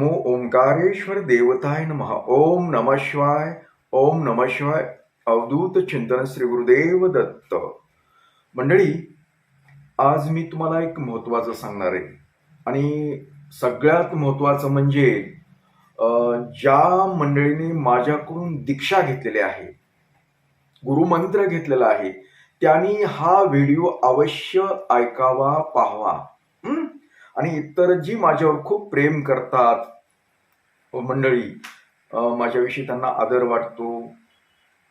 नमो ओंकारेश्वर देवताय नमः. ओम नम शिवाय ओम नम शिवाय. अवधूत चिंतन श्री गुरुदेव दत्त. मंडळी आज मी तुम्हाला एक महत्वाचं सांगणार आहे. आणि सगळ्यात महत्वाचं म्हणजे ज्या मंडळीने माझ्याकडून दीक्षा घेतलेली आहे गुरुमंत्र घेतलेला आहे त्यांनी हा व्हिडिओ अवश्य ऐकावा पाहावा. आणि इतर जी माझ्यावर खूप प्रेम करतात मंडळी माझ्याविषयी त्यांना आदर वाटतो.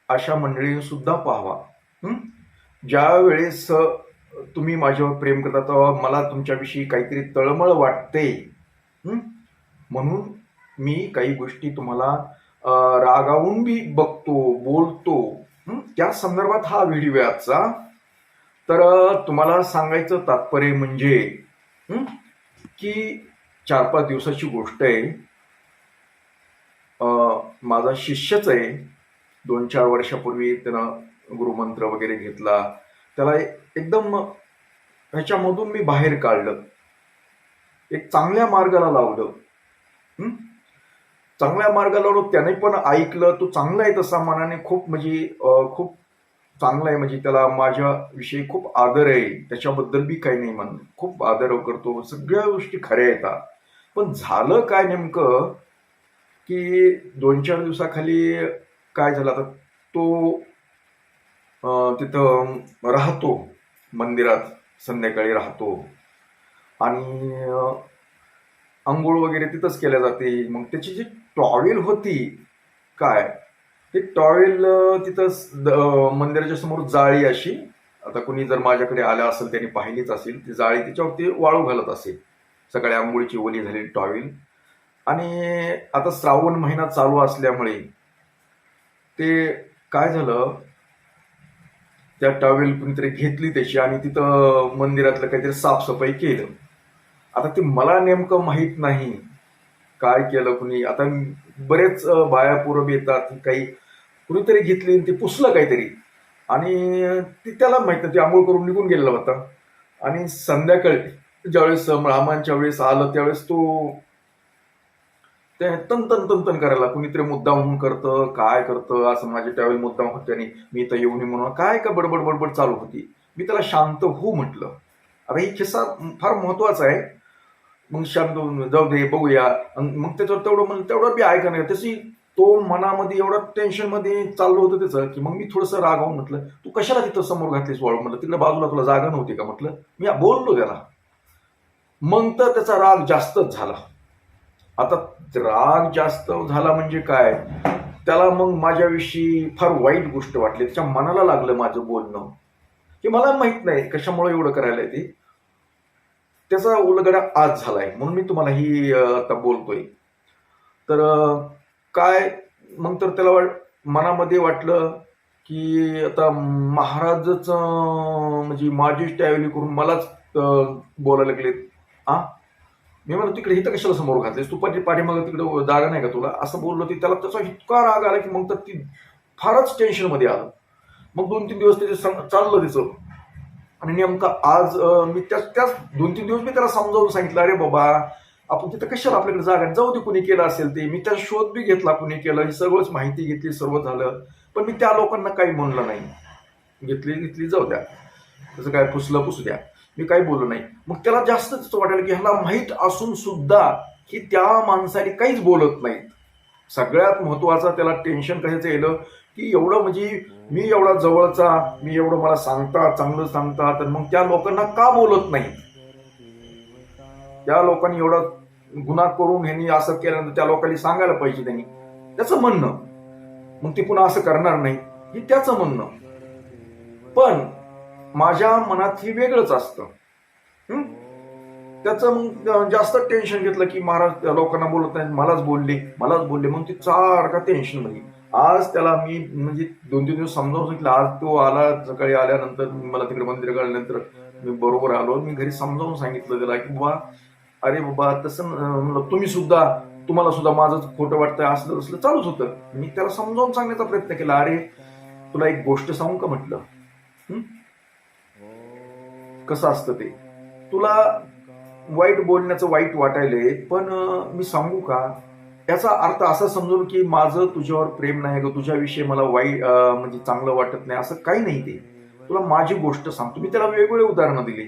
अशा मंडळीने सुद्धा पाहावा ज्या वेळेस तुम्ही माझ्यावर प्रेम करता तेव्हा मला तुमच्याविषयी काहीतरी तळमळ वाटते. म्हणून मी काही गोष्टी तुम्हाला रागावून बी बघतो बोलतो. त्या संदर्भात हा व्हिडिओ आजचा. तर तुम्हाला सांगायचं तात्पर्य म्हणजे की चार पाच दिवसाची गोष्ट आहे. माझा शिष्यच आहे. दोन चार वर्षापूर्वी त्यानं गुरुमंत्र वगैरे घेतला. त्याला एकदम ह्याच्यामधून मी बाहेर काढलं. एक चांगल्या मार्गाला लावलं. चांगल्या मार्गाला लावलं. त्याने पण ऐकलं. तो चांगला आहे तसा मनाने. खूप म्हणजे खूप चांगला आहे. म्हणजे त्याला माझ्याविषयी खूप आदर आहे. त्याच्याबद्दल बी काही नाही म्हण खूप आदर करतो. सगळ्या गोष्टी खऱ्या येतात पण झालं काय नेमकं? की दोन चार दिवसाखाली काय झालं? आता तो तिथं राहतो मंदिरात संध्याकाळी राहतो. आणि आंघोळ वगैरे तिथंच केल्या जाते. मग त्याची जी टॉवेल होती काय? ते टॉवेल तिथं मंदिराच्या समोर जाळी अशी. आता कुणी जर माझ्याकडे आलं असेल त्यांनी पाहिलीच असेल ती जाळी तिच्यावरती वाळू घालत असेल. सकाळी आंघोळीची ओली झालेली टॉवेल. आणि आता श्रावण महिना चालू असल्यामुळे ते काय झालं? त्या टॉवेल कुणीतरी घेतली त्याची आणि तिथं मंदिरातलं काहीतरी साफसफाई केलं. आता ते मला नेमकं माहीत नाही काय केलं कुणी. आता बरेच बाया पूर्व येतात काही कुणीतरी घेतली आणि ते पुसलं काहीतरी. आणि ती त्याला माहीत नाही ते आंघोळ करून निघून गेलेला होता. आणि संध्याकाळी ज्यावेळेस ब्राह्मणच्या वेळेस आलं त्यावेळेस तो ते तन तन तन तन करायला कुणीतरी मुद्दाम करतं काय करतं असं माझे त्यावेळी मुद्दाम होते आणि मी येऊ नये म्हणून काय का बडबड बडबड चालू होती. मी त्याला शांत हो म्हटलं. अरे ही किस्सा फार महत्त्वाचा आहे. मग शांत जाऊ दे बघूया. मग त्याच्यावर तेवढं म्हणलं तेवढं बी ऐका नाही. तशी तो मनामध्ये एवढा टेन्शनमध्ये चाललं होतं त्याचं की मग मी थोडंसं रागावून म्हटलं तू कशाला तिथं समोर घातलीस वाळू? म्हटलं तिकडे बाजूला तुला जागा नव्हती का? म्हटलं मी बोललो त्याला. मग तर त्याचा राग जास्तच झाला. आता राग जास्त झाला म्हणजे काय? त्याला मग माझ्याविषयी फार वाईट गोष्ट वाटली. त्याच्या मनाला लागलं माझं बोलणं. की मला माहीत नाही कशामुळे एवढं करायला ते त्याचा उलगडा आज झालाय. म्हणून मी तुम्हाला ही आता बोलतोय. तर काय? मग तर त्याला वाट मनामध्ये वाटलं की आता महाराजच म्हणजे माझीच टॅवली करून मलाच बोलायला लागलेत. आ? मी म्हणतो तिकडे इथं कशाला समोर घातलेस तू पाठी पाठीमागं तिकडे जागा नाही का तुला? असं बोललो ती. त्याला त्याचा इतका राग आला की मग तर ती फारच टेन्शनमध्ये आलं. मग दोन तीन दिवस त्याचे चाललं तिचं. आणि नेमकं आज मी त्याच त्याच दोन तीन दिवस मी त्याला समजावून सांगितलं अरे बाबा आपण तिथं कशाला आपल्याकडे जागा जाऊ दे कुणी केलं असेल ते. मी त्याचा शोध बी घेतला कुणी केलं ही सगळंच माहिती घेतली सर्व झालं. पण मी त्या लोकांना काही म्हणलं नाही. घेतली घेतली जाऊ द्या. तसं काय पुसलं पुसू द्या. मी काही बोललो नाही. मग त्याला जास्तच वाटेल की ह्याला माहीत असून सुद्धा की त्या माणसाने काहीच बोलत नाहीत. सगळ्यात महत्त्वाचा त्याला टेन्शन कशाचं येलं की एवढं म्हणजे मी एवढा जवळचा मी एवढं मला सांगता चांगलं सांगता तर मग त्या लोकांना का बोलत नाही त्या लोकांनी एवढा गुन्हा करून ह्यांनी असं केल्यानंतर त्या लोकांनी सांगायला पाहिजे त्यांनी. त्याचं म्हणणं. मग ती पुन्हा असं करणार नाही. हे त्याचं म्हणणं. पण माझ्या मनात हे वेगळंच असतं. त्याचं मग जास्त टेन्शन घेतलं की महाराज त्या लोकांना बोलत नाही मलाच बोलले मलाच बोलले मग ती सारखा टेन्शनमध्ये. आज त्याला मी म्हणजे दोन तीन दिवस समजावून सांगितलं आज तो आला सकाळी आल्यानंतर मला तिकडे मंदिर काढल्यानंतर मी बरोबर आलो मी घरी समजावून सांगितलं त्याला की बाबा अरे बाबा तसं म्हणलं तुम्ही सुद्धा तुम्हाला सुद्धा माझं खोटं वाटतंय असलं असलं चालूच होतं. मी त्याला समजावून सांगण्याचा प्रयत्न केला अरे तुला एक गोष्ट सांगू का म्हटलं? कसं असतं ते? तुला वाईट बोलण्याचं वाईट वाटायलंय पण मी सांगू का? याचा अर्थ असा समजून की माझं तुझ्यावर प्रेम नाही का तुझ्याविषयी मला वाईट म्हणजे चांगलं वाटत नाही असं काही नाही ते. तुला माझी गोष्ट सांगतो. मी त्याला वेगवेगळे उदाहरणं दिली.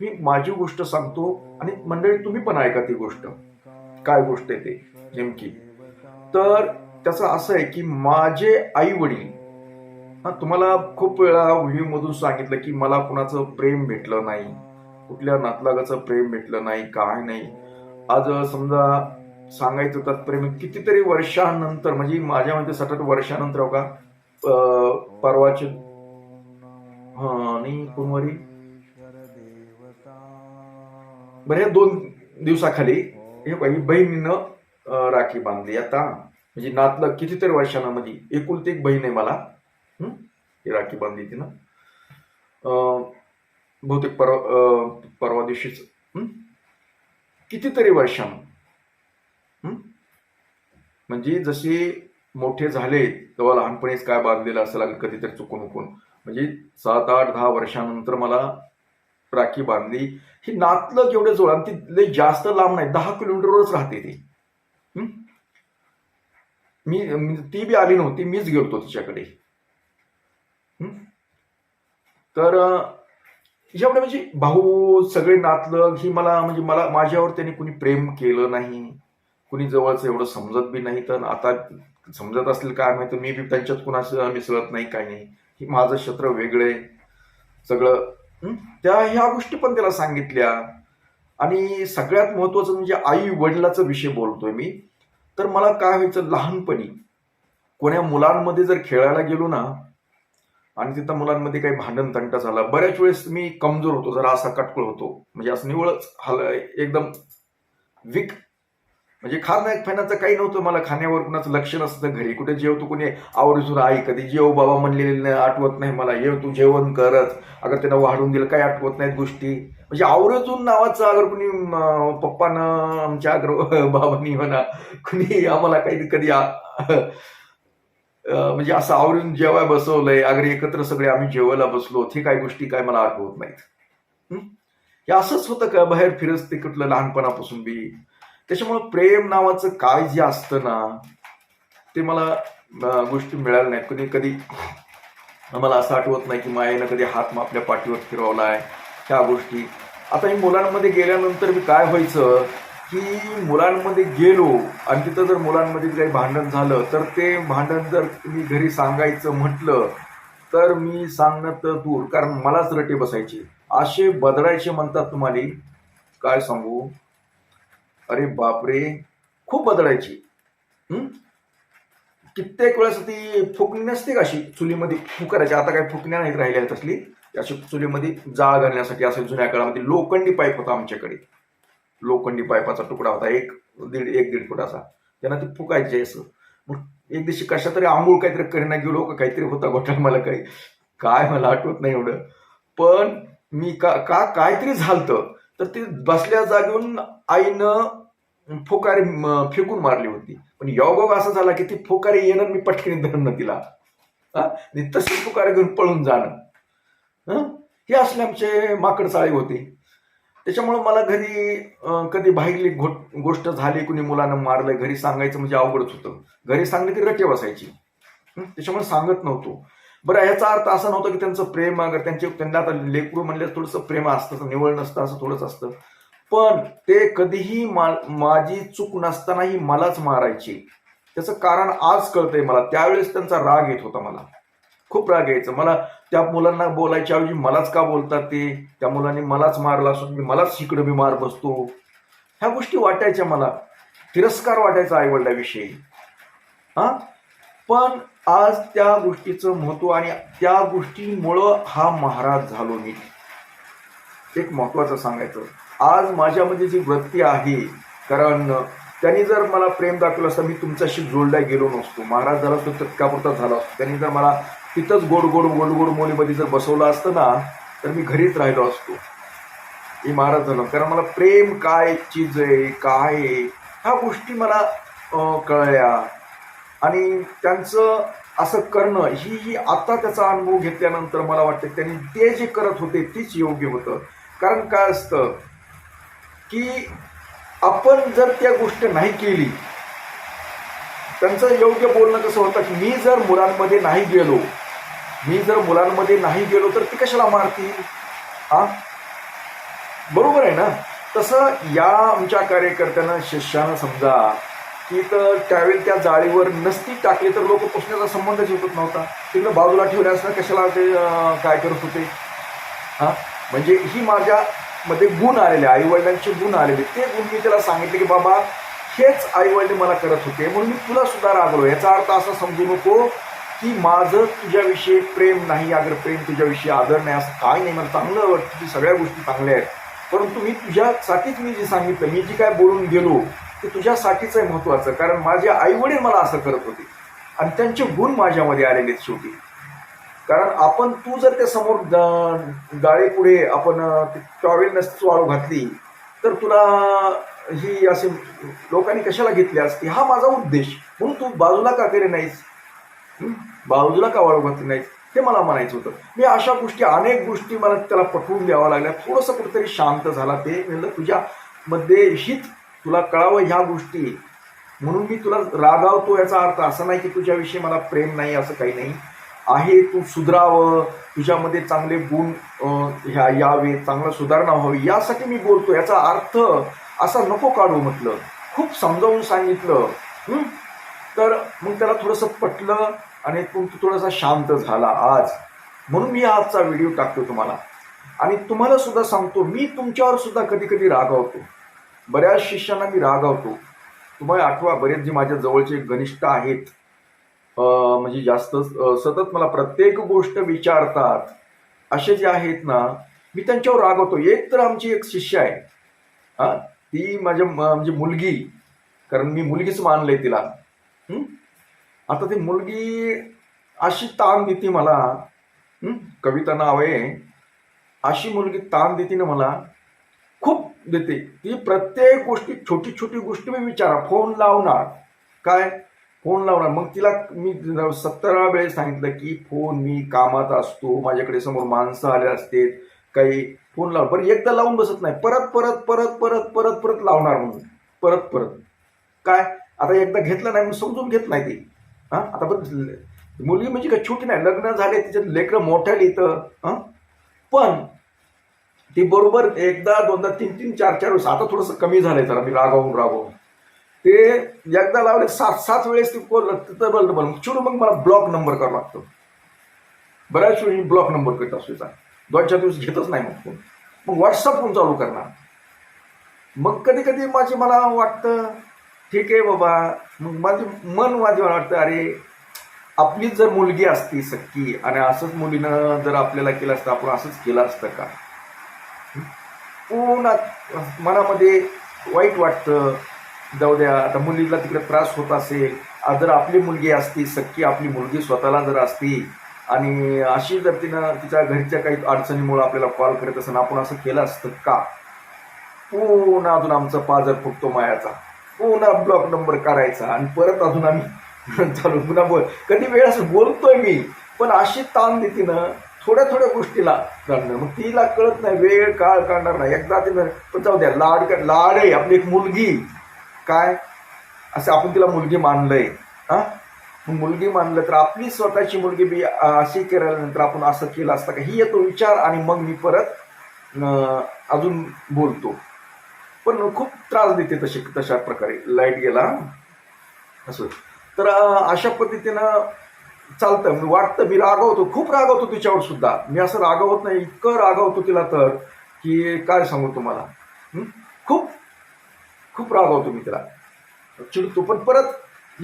मी माझी गोष्ट सांगतो आणि मंडळी तुम्ही पण ऐका ती गोष्ट. काय गोष्ट आहे ते? नेमकी. तर त्याचं असं आहे की माझे आई वडील हा तुम्हाला खूप वेळा व्हिडिओ मधून सांगितलं की मला कुणाचं प्रेम भेटलं नाही कुठल्या नातलागाचं प्रेम भेटलं नाही काय नाही. आज समजा सांगायचं तर प्रेम कितीतरी वर्षानंतर म्हणजे माझ्या मते सतत वर्षानंतर हो का परवाचे हा आणि सोमवारी बरं या दोन दिवसाखाली हे बाई बहिणीनं राखी बांधली. आता म्हणजे नातलं कितीतरी वर्षांमध्ये म्हणजे एकुलती एक बहीण आहे मला. ही? राखी बांधली ती ना. बहुतेक परवा परवा दिवशीच कितीतरी वर्षां म्हणजे जसे मोठे झाले तेव्हा लहानपणीच काय बांधलेलं असेल लागेल कधीतरी चुकून उकून. म्हणजे सात आठ दहा वर्षानंतर मला राखी बांधली. ही नातलं केवढं जोड आणि ती लय जास्त लांब नाही दहा किलोमीटरवरच राहते ती. मी ती बी आली नव्हती मीच गेलतो तिच्याकडे. तर अं, म्हणजे भाऊ सगळे नातलं ही मला म्हणजे मला माझ्यावर त्यांनी कुणी प्रेम केलं नाही. कुणी जवळचं एवढं समजत बी नाही. तर आता समजत असेल काय माहिती मी बी त्यांच्यात कुणाचं मिसळत नाही काही नाही. ही माझं क्षेत्र वेगळे सगळं त्या ह्या गोष्टी पण त्याला सांगितल्या. आणि सगळ्यात महत्वाचं म्हणजे आई वडिलाचा विषय बोलतोय मी. तर मला काय व्हायचं लहानपणी कोण्या मुलांमध्ये जर खेळायला गेलो ना आणि तिथं मुलांमध्ये काही भांडण तंटा झाला. बऱ्याच वेळेस मी कमजोर होतो जरा असा कटकळ होतो. म्हणजे असं निवळच हल एकदम विक म्हणजे खाणं खाण्याचं काही नव्हतं मला. खाण्यावर कुणाचं लक्ष नसतं घरी. कुठे जेवतो कोणी आवर्जून आई कधी जेव बाबा म्हणलेले आठवत नाही मला. येव तू जेवण करत. अगर त्यांना वाढून दिलं काही आठवत नाहीत गोष्टी. म्हणजे आवरेजून नावाचं अगर कुणी पप्पानं आमच्या अगर बाबांनी म्हणा कुणी आम्हाला काही कधी आ- म्हणजे असं आवरून जेवाय बसवलंय अगदी एकत्र सगळे आम्ही जेवायला बसलो हे काही गोष्टी काय मला आठवत नाहीत. हे? असंच होतं का बाहेर फिरत ते कुठलं लहानपणापासून बी? त्याच्यामुळं प्रेम नावाचं काय जे असतं ना ते मला गोष्टी मिळाल्या नाहीत. कधी कधी मला असं आठवत नाही की मायेनं कधी हात मग आपल्या पाठीवर फिरवलाय ह्या गोष्टी. आता मी मुलांमध्ये गेल्यानंतर मी काय व्हायचं? की मुलांमध्ये गेलो आणि तिथं जर मुलांमध्ये काही भांडण झालं तर ते भांडण जर मी घरी सांगायचं म्हटलं तर मी सांगणं तर दूर. कारण मलाच रटे बसायचे. असे बदलायचे म्हणतात तुम्हाला. काय सांगू? अरे बापरे खूप बदलायची. कित्येक वेळेस ती फुकणी नसते का अशी चुलीमध्ये? फुकारायची आता काही फुकण्या नाहीत राहिल्या तसली. अशी चुलीमध्ये जाळ घालण्यासाठी असेल जुन्या काळामध्ये. लोखंडी पाईप होता आमच्याकडे. लोखंडी पाईपाचा तुकडा होता एक दीड एक दीड फुटाचा त्यांना ते फुकायचे असं. मग एक दिवशी कशा तरी आंघोळ काहीतरी करीना गेलो का काहीतरी होता घोटाळा मला काही. काय मला आठवत नाही एवढं. पण मी का का काहीतरी झालतं. तर ते बसल्या जागेहून आईनं फुकारी फेकून मारली होती. पण योगा असा झाला की ती फुकारी येणं मी पटकन धरणं तिला. आणि तशी फुकारी घेऊन पळून जाणं. हे असले आमचे माकड चाळी होते. त्याच्यामुळं मला घरी कधी बाहेरली घो- गोष्ट झाली कुणी मुलानं मारलं घरी सांगायचं म्हणजे अवघडच होतं. घरी सांगलं की रटे बसायची. त्याच्यामुळे सांगत नव्हतो. बरं ह्याचा अर्थ असा नव्हता की त्यांचं प्रेम अगर त्यांचे त्यांना आता लेकरू म्हणलं थोडंसं प्रेम असतं निवळ नसतं असं थोडंच असतं. पण ते कधीही मा- माझी चूक नसतानाही मलाच मारायची. त्याचं कारण आज कळतंय मला. त्यावेळेस त्यांचा राग येत होता मला. खूप राग यायचं. मला त्या मुलांना बोलायच्या ऐवजी मलाच का बोलतात ते? त्या मुलांनी मलाच मारला असून मी मलाच शिकडं मी मार बसतो. ह्या गोष्टी वाटायच्या मला. तिरस्कार वाटायचा आईवडिलाविषयी. हा? पण आज त्या गोष्टीचं महत्त्व आणि त्या गोष्टीमुळं हा महाराज झालो मी. एक महत्वाचं सांगायचं. आज माझ्यामध्ये जी वृत्ती आहे कारण त्यांनी जर मला प्रेम दाखवलं असतं मी तुमच्याशी जोडला गेलो नसतो. महाराज झाला असतो तत्कापुरता झाला असतो. त्यांनी जर मला तिथंच गोड गोड गोड गोड मोलीमध्ये जर बसवलं असतं ना तर मी घरीच राहिलो असतो. मी महाराज झालो. कारण मला प्रेम काय चीज आहे काय आहे ह्या गोष्टी मला कळल्या. आणि त्यांचं असं करणं ही ही आता त्याचा अनुभव घेतल्यानंतर मला वाटतं त्यांनी ते जे करत होते तीच योग्य होतं. कारण काय असतं की आपण जर त्या गोष्ट नाही केली त्यांचं योग्य बोलणं कसं होतं की मी जर मुलांमध्ये नाही गेलो मी जर मुलांमध्ये नाही गेलो तर ती कशाला मारतील हा? बरोबर आहे ना? तसं या आमच्या कार्यकर्त्यांना शिष्यानं समजा की तर त्यावेळी त्या जाळीवर नसती टाकली तर लोक पुसण्याचा संबंध झेपत नव्हता. तिकडं बाजूला ठेवल्यास कशाला ते काय करत होते? हा? म्हणजे ही माझ्यामध्ये गुण आलेले आईवडिलांचे गुण आलेले. ते गुण मी त्याला सांगितले की बाबा हेच आईवडील मला करत होते. म्हणून मी तुला सुद्धा रागलो याचा अर्थ असा समजू नको की माझं तुझ्याविषयी प्रेम नाही अगर प्रेम तुझ्याविषयी आदर नाही असं काय नाही. मला चांगलं वाटतं की सगळ्या गोष्टी चांगल्या आहेत. परंतु मी तुझ्यासाठीच मी जे सांगितलं मी जी काय बोलून गेलो ते तुझ्यासाठीच आहे महत्त्वाचं. कारण माझे आईवडील मला असं करत होते. आणि त्यांचे गुण माझ्यामध्ये आलेले आहेत शेवटी. कारण आपण तू जर त्या समोर गाडी पुढे आपण टॉवेल नसती वाळू घातली तर तुला ही असे लोकांनी कशाला घेतली असती? हा माझा उद्देश. म्हणून तू बाजूला का करे नाहीस? बाजूला का वाळू घातली नाहीस? हे मला म्हणायचं होतं. मी अशा गोष्टी अनेक गोष्टी मला त्याला पटवून द्याव्या लागल्या. थोडंसं कुठेतरी शांत झाला ते. म्हणलं तुझ्यामध्ये हीच तुला कळावं ह्या गोष्टी. म्हणून मी तुला रागावतो याचा अर्थ असा नाही की तुझ्याविषयी मला प्रेम नाही असं काही नाही. आहे तू सुधरावं तुझ्यामध्ये चांगले गुण ह्या यावे चांगलं सुधारणा व्हावी यासाठी मी बोलतो याचा अर्थ असा नको काढू म्हटलं. खूप समजावून सांगितलं. तर मग त्याला थोडंसं पटलं आणि तुमचं थोडासा शांत झाला आज. म्हणून मी आजचा व्हिडिओ टाकतो तुम्हाला. आणि तुम्हाला सुद्धा सांगतो मी तुमच्यावर सुद्धा कधी कधी रागावतो. बऱ्याच शिष्यांना मी रागावतो. तुम्हाला आठवा बरेच जे माझ्या जवळचे घनिष्ठ आहेत म्हणजे जास्त सतत मला प्रत्येक गोष्ट विचारतात. असे जे आहेत ना मी त्यांच्यावर रागवतो एक तर आमची एक शिष्य आहे. हा ती माझ्या म्हणजे मुलगी कारण मी मुलगीच मानले तिला. आता ती मुलगी अशी ताण देते मला. कविता नाव आहे. अशी मुलगी ताण देते ना मला. खूप देते. ती प्रत्येक गोष्टी छोटी छोटी गोष्टी मी विचारा. फोन लावणार. काय? फोन लावणार मग तिला मी सत्तरा वेळेस सांगितलं की फोन मी कामात असतो. माझ्याकडे समोर माणसं आले असते काही फोन लाव. बरं एकदा लावून बसत नाही. परत परत परत परत परत परत लावणार म्हणून. परत परत. काय? आता एकदा घेतलं नाही मग समजून घेत नाही ती. हां? आता परत मुलगी म्हणजे काय छोटी नाही. लग्न झाले तिच्यात लेकरं मोठ्या लिहितं हां? पण ती बरोबर एकदा दोनदा तीन तीन चार चार वेळेस. आता थोडंसं कमी झालंय जरा. मी रागावून रागावून. ते एकदा लावले सात सात वेळेस ते कोण तिथं बंद बंद चिडून मग मला ब्लॉक नंबर करावा लागतो. बऱ्याच वेळी ब्लॉक नंबर करत असतो दोन चार दिवस घेतच नाही मग फोन मग व्हॉट्सअप फोन चालू करणार. मग कधी कधी माझे मला वाटतं ठीक आहे बाबा. मग माझे मन माझे मला वाटतं अरे आपलीच जर मुलगी असती सक्की आणि असंच मुलीनं जर आपल्याला केलं असतं आपण असंच केलं असतं का? पूर्ण मनामध्ये वाईट वाटतं. जाऊ द्या आता मुलीला तिकडे त्रास होत असेल जर आपली मुलगी असती सक्की आपली मुलगी स्वतःला जर असती आणि अशी जर तिनं तिच्या घरच्या काही अडचणीमुळे आपल्याला कॉल करत असेल आपण असं केलं असतं का? पुन्हा अजून आमचा पाजर फुटतो मायाचा. पुन्हा ब्लॉक नंबर करायचा आणि परत अजून आम्ही चालू पुन्हा बोल. कधी वेळ असं बोलतोय मी पण अशी ताण देते ना थोड्या थोड्या गोष्टीला. करणार मग तिला कळत नाही वेळ काळ काढणार नाही. एकदा तिनं पण जाऊ द्या लाड लाड आहे आपली एक मुलगी. काय? असं आपण तिला मुलगी मानलंय. हा? मग मुलगी मानलं तर आपली स्वतःची मुलगी बी अशी केल्यानंतर आपण असं केलं असतं का? ही येतो विचार आणि मग मी परत अजून बोलतो. पण खूप त्रास देते तशी तशा प्रकारे. लाइट गेला. असं. तर अशा पद्धतीनं चालतं. मी वाटतं मी रागवतो. खूप रागवतो तिच्यावर सुद्धा. मी असं रागवत नाही. इतकं रागवतो तिला तर की काय सांगू तुम्हाला? खूप खूप रागवतो मी तिला. चिडतो पण परत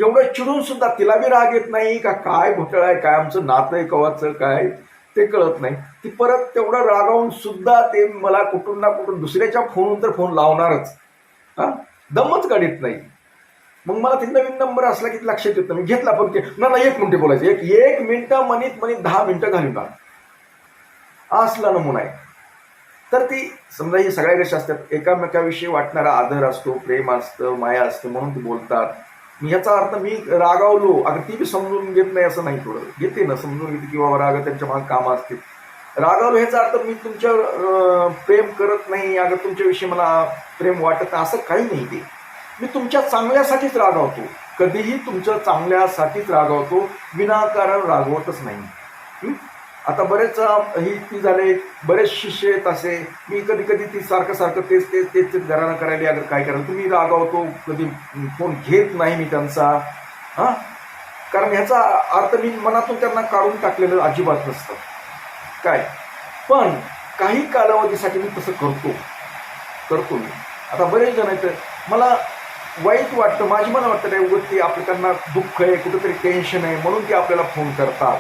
एवढं चिडून सुद्धा तिला बी राग येत नाही का काय घोटाळा आहे काय आमचं नातं आहे कवाचं काय ते कळत नाही. ती परत तेवढं रागावून सुद्धा ते मला कुठून ना कुठून दुसऱ्याच्या फोनवरून तर फोन लावणारच. हा? दमच काढत नाही. मग मला ते नवीन नंबर असला की लक्षात येत नाही. मी घेतला पण ना ना एक मिनिटे बोलायचं. एक एक मिनिटं मनीत मनीत दहा मिनिटं घालून असला नमुना आहे. तर ती समजा ही सगळ्या गोष्टी असतात एकामेकाविषयी वाटणारा आदर असतो प्रेम असतं माया असतं म्हणून ते बोलतात. याचा ह्याचा अर्थ मी रागावलो अगं ती बी समजून घेत नाही असं नाही थोडं. घेते ना समजून घेते की बाबा राग त्यांच्या मागे कामं असतील. रागावलो ह्याचा अर्थ मी तुमच्यावर प्रेम करत नाही अगं तुमच्याविषयी मला प्रेम वाटत नाही असं काही नाही ते. मी तुमच्या चांगल्यासाठीच रागावतो. कधीही तुमच्या चांगल्यासाठीच रागावतो विनाकारण रागवतच नाही. आता बरेच ही ती झाले बरेच शिष्य आहेत असे. मी कधी कधी ती सारखं सारखं तेच तेच तेच तेच घरानं करायला अगर काय करायला तुम्ही रागावतो कधी फोन घेत नाही मी त्यांचा. हां? कारण ह्याचा अर्थ मी मनातून त्यांना काढून टाकलेलं अजिबात नसतं. काय? पण काही कालावधीसाठी मी तसं करतो. करतो मी. आता बरेच जण आहेत मला वाईट वाटतं माझी मला वाटतं नाही उगत ते आपलं त्यांना दुःख आहे कुठंतरी टेन्शन आहे म्हणून ते आपल्याला फोन करतात.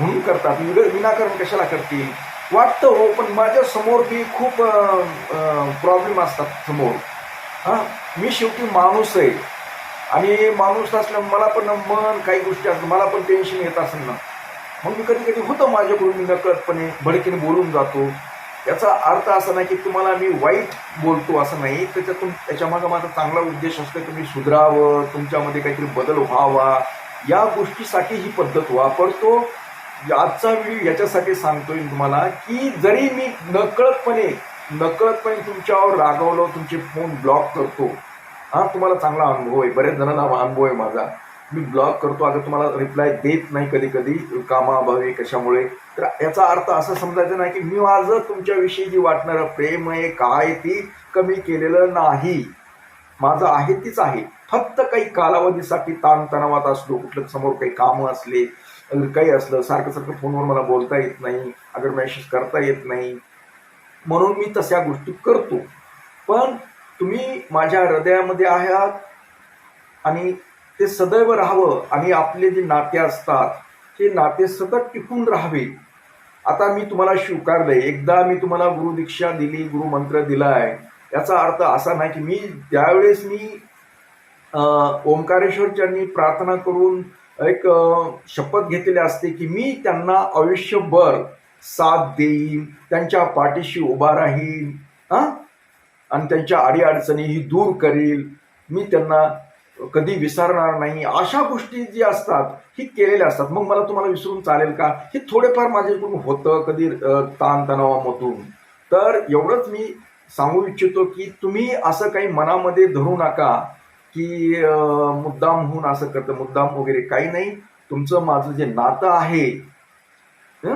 म्हणून करतात. विग- विनाकारण कशाला करतील? वाटतं हो पण माझ्यासमोर बी खूप प्रॉब्लेम असतात समोर. हां? मी शेवटी माणूस आहे. आणि माणूस असल्यामुळे मला पण मन काही गोष्टी असतात मला पण टेन्शन येत असेल ना. मग मी कधी कधी होतं माझ्याकडून मी नकळतपणे भडकीने बोलून जातो. याचा अर्थ असा नाही की तुम्हाला मी वाईट बोलतो असं नाही. त्याच्यातून त्याच्यामागं माझा चांगला उद्देश असतो की मी सुधरावं तुमच्यामध्ये काहीतरी बदल व्हावा. या गोष्टीसाठी ही पद्धत वापरतो. आजचा व्हिडिओ याच्यासाठी सांगतोय तुम्हाला की जरी मी नकळतपणे नकळतपणे तुमच्यावर रागवलो तुमचे फोन ब्लॉक करतो. हा तुम्हाला चांगला अनुभव आहे. बऱ्याच जणांना अनुभव आहे माझा. मी ब्लॉक करतो. अगं तुम्हाला रिप्लाय देत नाही कधी कधी कामाअभावी कशामुळे. तर याचा अर्थ असं समजायचं नाही की मी माझं तुमच्याविषयी जी वाटणारं प्रेम आहे काय ती कमी केलेलं नाही. माझं आहे तीच आहे. फक्त काही कालावधीसाठी ताणतणावात असलो कुठलं समोर काही कामं असले काही असलं सारखं सारखं फोनवर मला बोलता येत नाही अगर मेसेज करता येत नाही. म्हणून मी तशा गोष्टी करतो. पण तुम्ही माझ्या हृदयामध्ये आहात आणि ते सदैव राहावं आणि आपले जे नाते असतात ते नाते सतत टिकून राहावे. आता मी तुम्हाला स्वीकारलं एकदा मी तुम्हाला गुरुदीक्षा दिली गुरुमंत्र दिला आहे याचा अर्थ असा नाही की मी ज्यावेळेस मी ओंकारेश्वरच्यांनी प्रार्थना करून एक शपथ घेतलेली असते की मी त्यांना आयुष्यभर साथ देईन त्यांच्या पाठीशी उभा राहीन हां आणि त्यांच्या अडीअडचणीही दूर करील. मी त्यांना कधी विसरणार नाही. अशा गोष्टी जी असतात ही केलेल्या असतात. मग मला तुम्हाला विसरून चालेल का? हे थोडेफार माझ्याकडून होतं कधी ताणतणावामधून. तर एवढंच मी सांगू इच्छितो की तुम्ही असं काही मनामध्ये धरू नका. की मुद्दाम होऊन असं करतं मुद्दाम वगैरे काही नाही. तुमचं माझं जे नातं आहे जे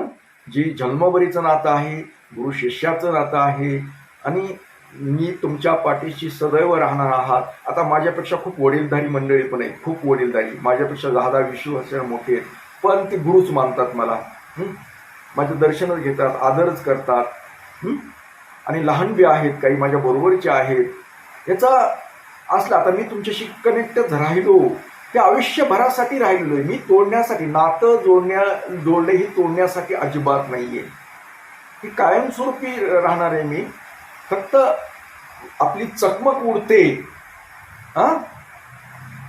जी जन्मभरीचं नातं आहे गुरु शिष्याचं नातं आहे आणि मी तुमच्या पाठीशी सदैव राहणार आहात. आता माझ्यापेक्षा खूप वडीलधारी मंडळी पण आहेत खूप वडीलधारी. माझ्यापेक्षा दहा दहा विश्व वर्ष मोठे आहेत. पण ते गुरुच मानतात मला माझं दर्शनच घेतात आदरच करतात आणि लहान बी आहेत काही माझ्या बरोबरचे आहेत. याचा असला तर मी तुमच्याशी कनेक्टच राहिलो. ते आयुष्यभरासाठी राहिलेलो आहे मी तोडण्यासाठी नातं जोडण्या जोडणे ही तोडण्यासाठी अजिबात नाही आहे ही कायमस्वरूपी राहणार आहे मी. फक्त आपली चकमक उडते. हा?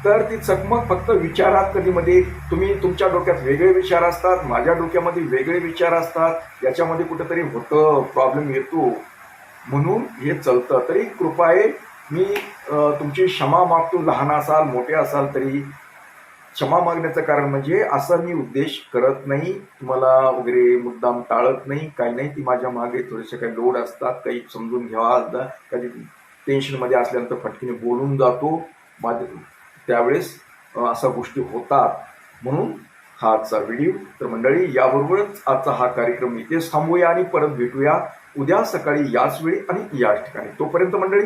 तर ती चकमक फक्त विचारात कधी मध्ये तुम्ही तुमच्या डोक्यात वेगळे विचार असतात माझ्या डोक्यामध्ये वेगळे विचार असतात याच्यामध्ये कुठेतरी होतं प्रॉब्लेम येतो. म्हणून हे चालतं. तरी कृपा आहे मी तुमची क्षमा मागतो लहान असाल मोठे असाल तरी क्षमा मागण्याचं कारण म्हणजे असं मी उद्देश करत नाही. तुम्हाला वगैरे मुद्दाम टाळत नाही काही नाही. ती माझ्या मागे थोडेसे काही लोड असतात काही समजून घ्यावा असतात कधी टेन्शनमध्ये असल्यानंतर फटकीने बोलून जातो. माझे त्यावेळेस असा अशा गोष्टी होतात. म्हणून हा आजचा व्हिडिओ तर मंडळी याबरोबरच आजचा हा कार्यक्रम इथेच थांबूया आणि परत भेटूया. उद्या सकाळी याच वेळी आणि याच ठिकाणी. तोपर्यंत मंडळी